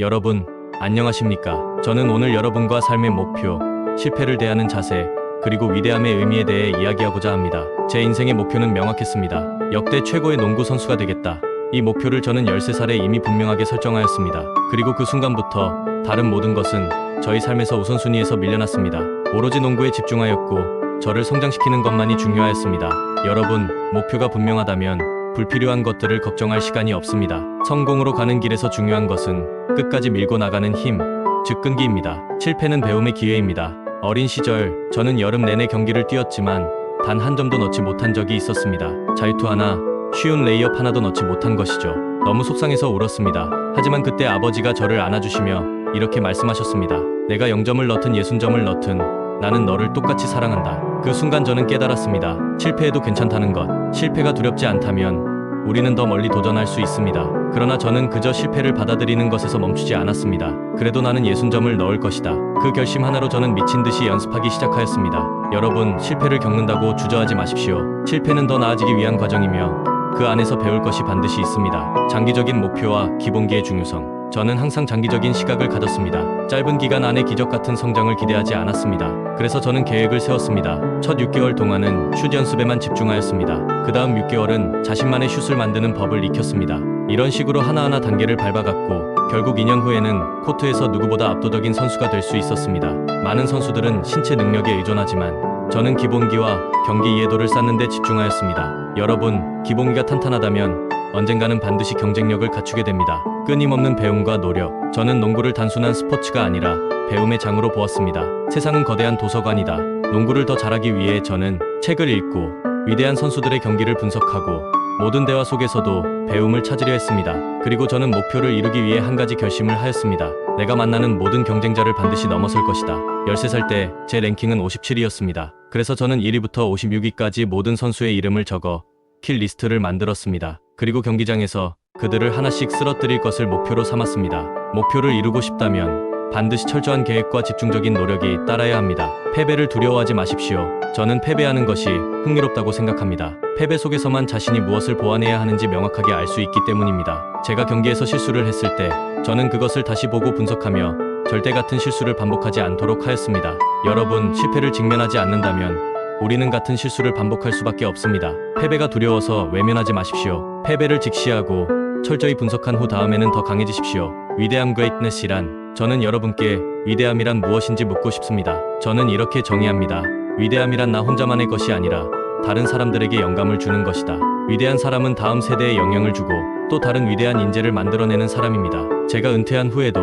여러분, 안녕하십니까? 저는 오늘 여러분과 삶의 목표, 실패를 대하는 자세, 그리고 위대함의 의미에 대해 이야기하고자 합니다. 제 인생의 목표는 명확했습니다. 역대 최고의 농구 선수가 되겠다. 이 목표를 저는 13살에 이미 분명하게 설정하였습니다. 그리고 그 순간부터 다른 모든 것은 저희 삶에서 우선순위에서 밀려났습니다. 오로지 농구에 집중하였고 저를 성장시키는 것만이 중요하였습니다. 여러분, 목표가 분명하다면 불필요한 것들을 걱정할 시간이 없습니다. 성공으로 가는 길에서 중요한 것은 끝까지 밀고 나가는 힘, 즉 끈기입니다. 실패는 배움의 기회입니다. 어린 시절 저는 여름 내내 경기를 뛰었지만 단 한 점도 넣지 못한 적이 있었습니다. 자유투 하나, 쉬운 레이업 하나도 넣지 못한 것이죠. 너무 속상해서 울었습니다. 하지만 그때 아버지가 저를 안아주시며 이렇게 말씀하셨습니다. 내가 0점을 넣든 60점을 넣든 나는 너를 똑같이 사랑한다. 그 순간 저는 깨달았습니다. 실패해도 괜찮다는 것. 실패가 두렵지 않다면 우리는 더 멀리 도전할 수 있습니다. 그러나 저는 그저 실패를 받아들이는 것에서 멈추지 않았습니다. 그래도 나는 60점을 넣을 것이다. 그 결심 하나로 저는 미친 듯이 연습하기 시작하였습니다. 여러분, 실패를 겪는다고 주저하지 마십시오. 실패는 더 나아지기 위한 과정이며 그 안에서 배울 것이 반드시 있습니다. 장기적인 목표와 기본기의 중요성. 저는 항상 장기적인 시각을 가졌습니다. 짧은 기간 안에 기적 같은 성장을 기대하지 않았습니다. 그래서 저는 계획을 세웠습니다. 첫 6개월 동안은 슛 연습에만 집중하였습니다. 그 다음 6개월은 자신만의 슛을 만드는 법을 익혔습니다. 이런 식으로 하나하나 단계를 밟아갔고 결국 2년 후에는 코트에서 누구보다 압도적인 선수가 될 수 있었습니다. 많은 선수들은 신체 능력에 의존하지만 저는 기본기와 경기 이해도를 쌓는 데 집중하였습니다. 여러분, 기본기가 탄탄하다면 언젠가는 반드시 경쟁력을 갖추게 됩니다. 끊임없는 배움과 노력. 저는 농구를 단순한 스포츠가 아니라 배움의 장으로 보았습니다. 세상은 거대한 도서관이다. 농구를 더 잘하기 위해 저는 책을 읽고 위대한 선수들의 경기를 분석하고 모든 대화 속에서도 배움을 찾으려 했습니다. 그리고 저는 목표를 이루기 위해 한 가지 결심을 하였습니다. 내가 만나는 모든 경쟁자를 반드시 넘어설 것이다. 13살 때 제 랭킹은 57위였습니다. 그래서 저는 1위부터 56위까지 모든 선수의 이름을 적어 킬 리스트를 만들었습니다. 그리고 경기장에서 그들을 하나씩 쓰러뜨릴 것을 목표로 삼았습니다. 목표를 이루고 싶다면 반드시 철저한 계획과 집중적인 노력이 따라야 합니다. 패배를 두려워하지 마십시오. 저는 패배하는 것이 흥미롭다고 생각합니다. 패배 속에서만 자신이 무엇을 보완해야 하는지 명확하게 알 수 있기 때문입니다. 제가 경기에서 실수를 했을 때 저는 그것을 다시 보고 분석하며 절대 같은 실수를 반복하지 않도록 하였습니다. 여러분, 실패를 직면하지 않는다면 우리는 같은 실수를 반복할 수밖에 없습니다. 패배가 두려워서 외면하지 마십시오. 패배를 직시하고 철저히 분석한 후 다음에는 더 강해지십시오. 위대한 greatness이란 저는 여러분께 위대함이란 무엇인지 묻고 싶습니다. 저는 이렇게 정의합니다. 위대함이란 나 혼자만의 것이 아니라 다른 사람들에게 영감을 주는 것이다. 위대한 사람은 다음 세대에 영향을 주고 또 다른 위대한 인재를 만들어내는 사람입니다. 제가 은퇴한 후에도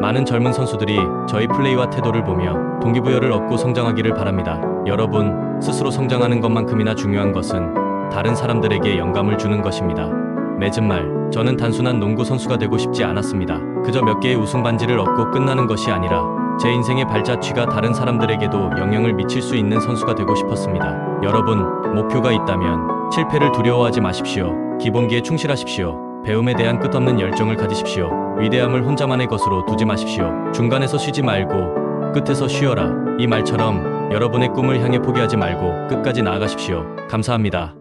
많은 젊은 선수들이 저희 플레이와 태도를 보며 동기부여를 얻고 성장하기를 바랍니다. 여러분, 스스로 성장하는 것만큼이나 중요한 것은 다른 사람들에게 영감을 주는 것입니다. 맺은 말, 저는 단순한 농구 선수가 되고 싶지 않았습니다. 그저 몇 개의 우승 반지를 얻고 끝나는 것이 아니라 제 인생의 발자취가 다른 사람들에게도 영향을 미칠 수 있는 선수가 되고 싶었습니다. 여러분, 목표가 있다면 실패를 두려워하지 마십시오. 기본기에 충실하십시오. 배움에 대한 끝없는 열정을 가지십시오. 위대함을 혼자만의 것으로 두지 마십시오. 중간에서 쉬지 말고 끝에서 쉬어라. 이 말처럼 여러분의 꿈을 향해 포기하지 말고 끝까지 나아가십시오. 감사합니다.